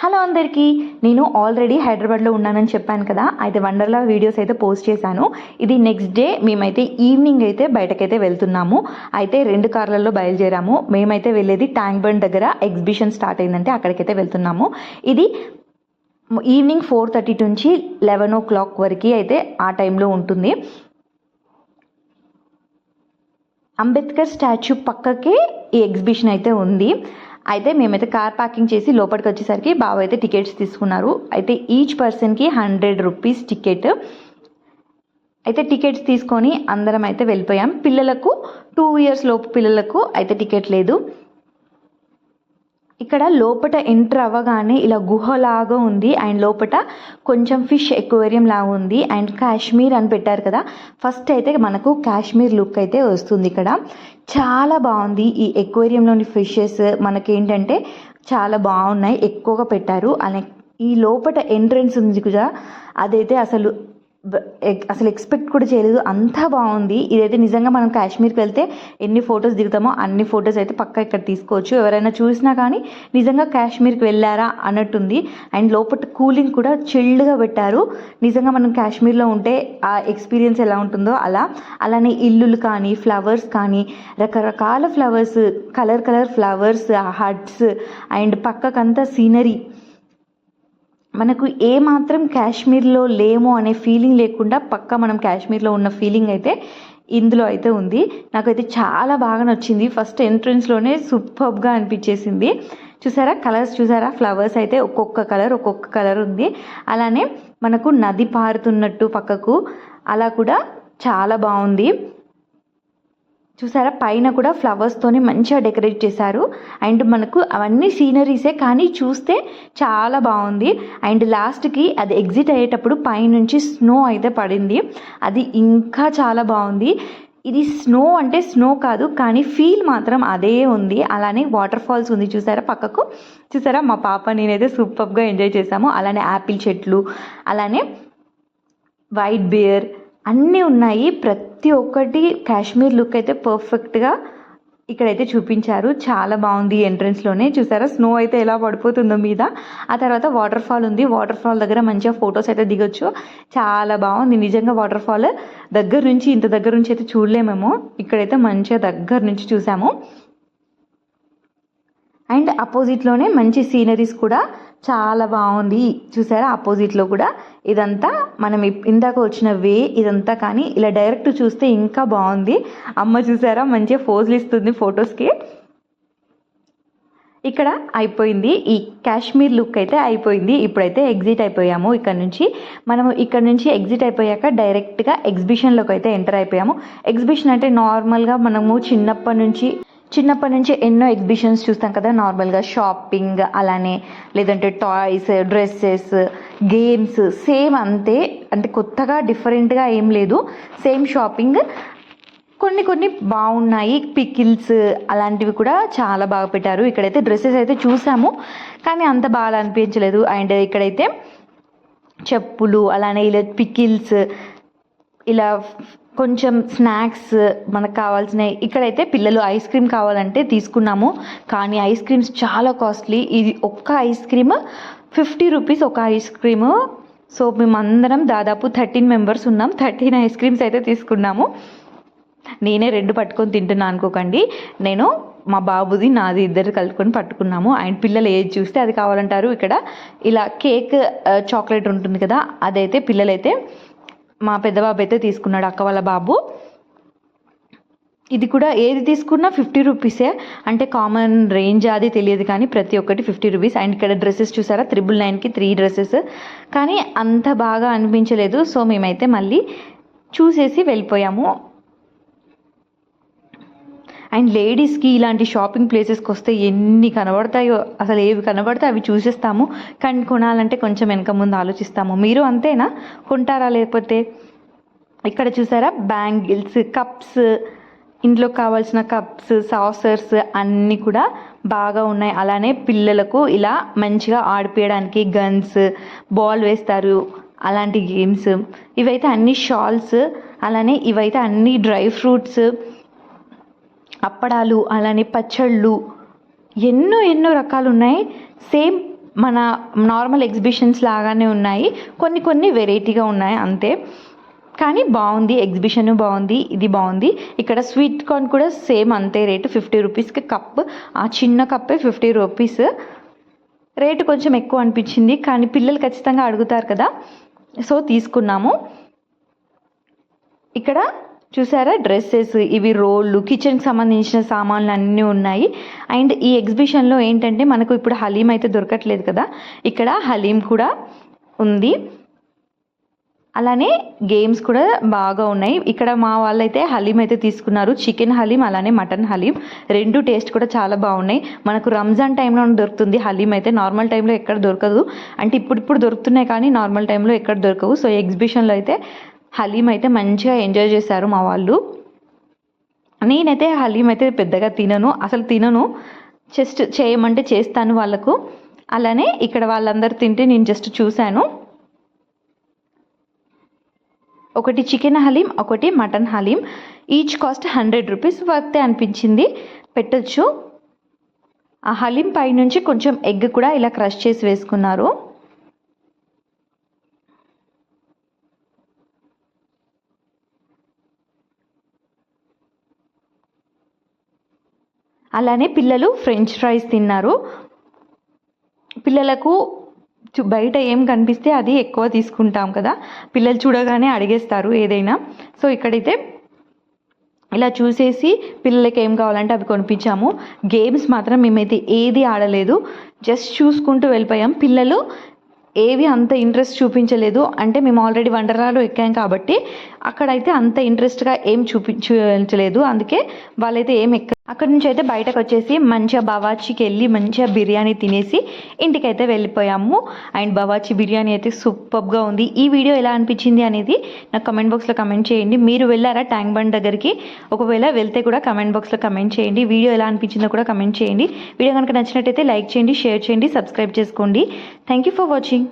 Hello అందరికీ నేను already హైదరాబాద్లో ఉన్నానని చెప్పాను కదా అయితే వండర్లా వీడియోస్ అయితే పోస్ట్ చేశాను. ఇది నెక్స్ట్ డే మేమైతే ఈవినింగ్ అయితే బయటకైతే వెళ్తున్నాము. అయితే రెండు కార్లలో బయలుదేరాము. మేమైతే వెళ్ళేది ట్యాంక్ బండ్ దగ్గర ఎగ్జిబిషన్ స్టార్ట్ అయిందంటే అక్కడికైతే వెళ్తున్నాము. ఇది ఈవినింగ్ ఫోర్ థర్టీ నుంచి లెవెన్ ఓ క్లాక్ వరకు అయితే ఆ టైంలో ఉంటుంది. అంబేద్కర్ స్టాచ్యూ పక్కకే ఈ ఎగ్జిబిషన్ అయితే ఉంది. అయితే మేమైతే కార్ పార్కింగ్ చేసి లోపలికి వచ్చేసరికి బావ అయితే టికెట్స్ తీసుకున్నారు. అయితే ఈచ్ పర్సన్కి హండ్రెడ్ రూపీస్ టికెట్. అయితే టికెట్స్ తీసుకొని అందరం అయితే వెళ్ళిపోయాం. పిల్లలకు టూ ఇయర్స్ లోపు పిల్లలకు అయితే టికెట్ లేదు. ఇక్కడ లోపట ఎంటర్ అవ్వగానే ఇలా గుహలాగా ఉంది. అండ్ లోపట కొంచెం ఫిష్ ఎక్వేరియం లాగా ఉంది. అండ్ కాశ్మీర్ అని పెట్టారు కదా. ఫస్ట్ అయితే మనకు కాశ్మీర్ లుక్ అయితే వస్తుంది ఇక్కడ. చాలా బాగుంది ఈ ఎక్వేరియంలోని ఫిషెస్. మనకేంటంటే చాలా బాగున్నాయి. ఎక్కువగా పెట్టారు. అనే ఈ లోపట ఎంట్రన్స్ ఉంది కదా అదైతే అసలు అసలు ఎక్స్పెక్ట్ కూడా చేయలేదు. అంతా బాగుంది. ఇదైతే నిజంగా మనం కాశ్మీర్కి వెళ్తే ఎన్ని ఫొటోస్ దిగుతామో అన్ని ఫొటోస్ అయితే పక్కా ఇక్కడ తీసుకోవచ్చు. ఎవరైనా చూసినా కానీ నిజంగా కాశ్మీర్కి వెళ్ళారా అన్నట్టుంది. అండ్ లోపల కూలింగ్ కూడా చిల్డ్గా పెట్టారు. నిజంగా మనం కాశ్మీర్లో ఉంటే ఆ ఎక్స్పీరియన్స్ ఎలా ఉంటుందో అలా. అలానే ఇల్లులు కానీ ఫ్లవర్స్ కానీ రకరకాల flowers colour colour flowers huts and పక్కకంతా scenery మనకు ఏ మాత్రం కాశ్మీర్లో లేమో అనే ఫీలింగ్ లేకుండా పక్క మనం కాశ్మీర్లో ఉన్న ఫీలింగ్ అయితే ఇందులో అయితే ఉంది. నాకైతే చాలా బాగా నచ్చింది. ఫస్ట్ ఎంట్రన్స్లోనే సూపర్గా అనిపించేసింది. చూసారా? కలర్స్ చూసారా? ఫ్లవర్స్ అయితే ఒక్కొక్క కలర్ ఒక్కొక్క కలర్ ఉంది. అలానే మనకు నది పారుతున్నట్టు పక్కకు అలా కూడా చాలా బాగుంది. చూసారా? పైన కూడా ఫ్లవర్స్తోని మంచిగా డెకరేట్ చేశారు. అండ్ మనకు అవన్నీ సీనరీసే కానీ చూస్తే చాలా బాగుంది. అండ్ లాస్ట్కి అది ఎగ్జిట్ అయ్యేటప్పుడు పైనుంచి స్నో అయితే పడింది. అది ఇంకా చాలా బాగుంది. ఇది స్నో అంటే స్నో కాదు కానీ ఫీల్ మాత్రం అదే ఉంది. అలానే వాటర్ ఫాల్స్ ఉంది చూసారా పక్కకు? చూసారా? మా పాప నేనైతే సూపర్గా ఎంజాయ్ చేసాము అలానే యాపిల్ చెట్లు అలానే వైట్ బియర్ అన్నీ ఉన్నాయి. ప్రతి ఒక్కటి కాశ్మీర్ లుక్ అయితే పర్ఫెక్ట్గా ఇక్కడైతే చూపించారు. చాలా బాగుంది ఎంట్రన్స్లోనే చూసారా? స్నో అయితే ఎలా పడిపోతుందో మీద. ఆ తర్వాత వాటర్ ఫాల్ ఉంది. వాటర్ ఫాల్ దగ్గర మంచిగా ఫొటోస్ అయితే దిగొచ్చు. చాలా బాగుంది. నిజంగా వాటర్ ఫాల్ దగ్గర నుంచి ఇంత దగ్గర నుంచి అయితే చూడలేమేమో ఇక్కడైతే మంచిగా దగ్గర నుంచి చూసాము. అండ్ అపోజిట్లోనే మంచి సీనరీస్ కూడా చాలా బాగుంది. చూసారా? ఆపోజిట్లో కూడా ఇదంతా మనం ఇందాక వచ్చిన వే ఇదంతా కానీ ఇలా డైరెక్ట్ చూస్తే ఇంకా బాగుంది. అమ్మ చూసారా? మంచిగా ఫోజులు ఇస్తుంది ఫొటోస్కి ఇక్కడ అయిపోయింది. ఈ కాశ్మీర్ లుక్ అయితే అయిపోయింది. ఇప్పుడైతే ఎగ్జిట్ అయిపోయాము ఇక్కడ నుంచి. మనము ఇక్కడ నుంచి ఎగ్జిట్ అయిపోయాక డైరెక్ట్గా ఎగ్జిబిషన్లోకి అయితే ఎంటర్ అయిపోయాము. ఎగ్జిబిషన్ అంటే నార్మల్గా మనము చిన్నప్పటి నుంచి చిన్నప్పటి నుంచి ఎన్నో ఎగ్జిబిషన్స్ చూస్తాం కదా నార్మల్గా షాపింగ్ అలానే లేదంటే టాయ్స్ డ్రెస్సెస్ గేమ్స్ సేమ్ అంతే. అంటే కొత్తగా డిఫరెంట్గా ఏం లేదు. Same shopping. కొన్ని కొన్ని బాగున్నాయి. పికిల్స్ అలాంటివి కూడా చాలా బాగా పెట్టారు. ఇక్కడైతే డ్రెస్సెస్ అయితే చూసాము కానీ అంత బాగా అనిపించలేదు. అండ్ ఇక్కడైతే చెప్పులు అలానే ఇలా పికిల్స్ ఇలా కొంచెం స్నాక్స్ మనకు కావాల్సినవి. ఇక్కడైతే పిల్లలు ఐస్ క్రీమ్ కావాలంటే తీసుకున్నాము. కానీ ఐస్ క్రీమ్స్ చాలా కాస్ట్లీ. ఇది ఒక్క ఐస్ క్రీమ్ ఫిఫ్టీ రూపీస్ ఒక ఐస్ క్రీమ్. సో మేమందరం దాదాపు థర్టీన్ మెంబర్స్ ఉన్నాం. థర్టీన్ ఐస్ క్రీమ్స్ అయితే తీసుకున్నాము. నేనే రెండు పట్టుకొని తింటున్నా అనుకోకండి. నేను మా బాబుది నాది ఇద్దరు కలుపుకొని పట్టుకున్నాము. అండ్ పిల్లలు ఏది చూస్తే అది కావాలంటారు ఇక్కడ. ఇలా కేక్ చాక్లెట్ ఉంటుంది కదా అదైతే పిల్లలైతే మా పెద్ద బాబు అయితే తీసుకున్నాడు అక్క వాళ్ళ బాబు. ఇది కూడా ఏది తీసుకున్నా ఫిఫ్టీ రూపీసే. అంటే కామన్ రేంజ్ అది తెలియదు కానీ ప్రతి ఒక్కటి ఫిఫ్టీ రూపీస్. అండ్ ఇక్కడ డ్రెస్సెస్ చూసారా? త్రిబుల్ నైన్కి త్రీ డ్రెస్సెస్. కానీ అంత బాగా అనిపించలేదు. సో మేమైతే మళ్ళీ చూసేసి వెళ్ళిపోయాము. అండ్ లేడీస్కి ఇలాంటి షాపింగ్ ప్లేసెస్కి వస్తే ఎన్ని కనబడతాయో అసలు ఏవి కనబడితే అవి చూసేస్తాము. కానీ కొనాలంటే కొంచెం వెనక ముందు ఆలోచిస్తాము. మీరు అంతేనా? కొంటారా లేకపోతే? ఇక్కడ చూసారా? బ్యాంగిల్స్ కప్స్ ఇంట్లో కావాల్సిన కప్స్ సాసర్స్ అన్నీ కూడా బాగా ఉన్నాయి. అలానే పిల్లలకు ఇలా మంచిగా ఆడిపించడానికి గన్స్ బాల్ వేస్తారు. అలాంటి గేమ్స్. ఇవైతే అన్ని షాల్స్ అలానే ఇవైతే అన్ని డ్రై ఫ్రూట్స్ అప్పడాలు అలానే పచ్చళ్ళు ఎన్నో ఎన్నో రకాలు ఉన్నాయి సేమ్ మన నార్మల్ ఎగ్జిబిషన్స్ లాగానే ఉన్నాయి. కొన్ని కొన్ని వెరైటీగా ఉన్నాయి అంతే. కానీ బాగుంది ఎగ్జిబిషన్ బాగుంది ఇది బాగుంది. ఇక్కడ స్వీట్ కార్న్ కూడా సేమ్ అంతే రేటు ఫిఫ్టీ రూపీస్కి కప్. ఆ చిన్న కప్పే ఫిఫ్టీ రూపీస్. రేటు కొంచెం ఎక్కువ అనిపించింది కానీ పిల్లలు ఖచ్చితంగా అడుగుతారు కదా. సో తీసుకున్నాము. ఇక్కడ చూసారా? డ్రెస్సెస్ ఇవి రోళ్ళు కిచెన్కి సంబంధించిన సామాన్లు అన్నీ ఉన్నాయి. అండ్ ఈ ఎగ్జిబిషన్లో ఏంటంటే మనకు ఇప్పుడు హలీం అయితే దొరకట్లేదు కదా? ఇక్కడ హలీం కూడా ఉంది. అలానే గేమ్స్ కూడా బాగా ఉన్నాయి. ఇక్కడ మా వాళ్ళైతే హలీం అయితే తీసుకున్నారు. చికెన్ హలీం అలానే మటన్ హలీం. రెండు టేస్ట్ కూడా చాలా బాగున్నాయి. మనకు రంజాన్ టైంలో దొరుకుతుంది హలీం అయితే. నార్మల్ టైంలో ఎక్కడ దొరకదు. అంటే ఇప్పుడు ఇప్పుడు దొరుకుతున్నాయి కానీ నార్మల్ టైంలో ఎక్కడ దొరకవు. సో ఎగ్జిబిషన్లో అయితే హలీం అయితే మంచిగా ఎంజాయ్ చేశారు మా వాళ్ళు. నేనైతే హలీం అయితే పెద్దగా తినను. అసలు తినను. జస్ట్ చేయమంటే చేస్తాను వాళ్ళకు. అలానే ఇక్కడ వాళ్ళందరూ తింటే నేను జస్ట్ చూశాను. ఒకటి చికెన్ హలీం ఒకటి mutton haleem. Each cost hundred rupees వర్తే అనిపించింది. పెట్టచ్చు. ఆ హలీం పైనుంచి కొంచెం ఎగ్ కూడా ఇలా క్రష్ చేసి వేసుకున్నారు. అలానే పిల్లలు ఫ్రెంచ్ ఫ్రైస్ తిన్నారు. పిల్లలకు బయట ఏం కనిపిస్తే అది ఎక్కువ తీసుకుంటాం కదా. పిల్లలు చూడగానే అడిగేస్తారు ఏదైనా. సో ఇక్కడైతే ఇలా చూసేసి పిల్లలకి ఏం కావాలంటే అవి కొనిపించాము. గేమ్స్ మాత్రం మేమైతే ఏది ఆడలేదు. జస్ట్ చూసుకుంటూ వెళ్ళిపోయాం. పిల్లలు ఏవి అంత ఇంట్రెస్ట్ చూపించలేదు. అంటే మేము ఆల్రెడీ వండరాలు ఎక్కాం కాబట్టి అక్కడైతే అంత ఇంట్రెస్ట్గా ఏం చూపించలేదు. అందుకే వాళ్ళైతే ఏం ఎక్క అక్కడి నుంచి అయితే బయటకు వచ్చేసి మంచిగా బవాచీకి వెళ్ళి మంచిగా బిర్యానీ తినేసి ఇంటికైతే వెళ్ళిపోయాము. అండ్ బవాచీ బిర్యానీ అయితే సూపర్గా ఉంది. ఈ వీడియో ఎలా అనిపించింది అనేది నాకు కమెంట్ బాక్స్లో కమెంట్ చేయండి. మీరు వెళ్ళారా ట్యాంక్ బండ్ దగ్గరికి? ఒకవేళ వెళ్తే కూడా కమెంట్ బాక్స్లో కమెంట్ చేయండి. వీడియో ఎలా అనిపించిందో కూడా కమెంట్ చేయండి. వీడియో కనుక నచ్చినట్టయితే లైక్ చేయండి షేర్ చేయండి సబ్స్క్రైబ్ చేసుకోండి. Thank you for watching.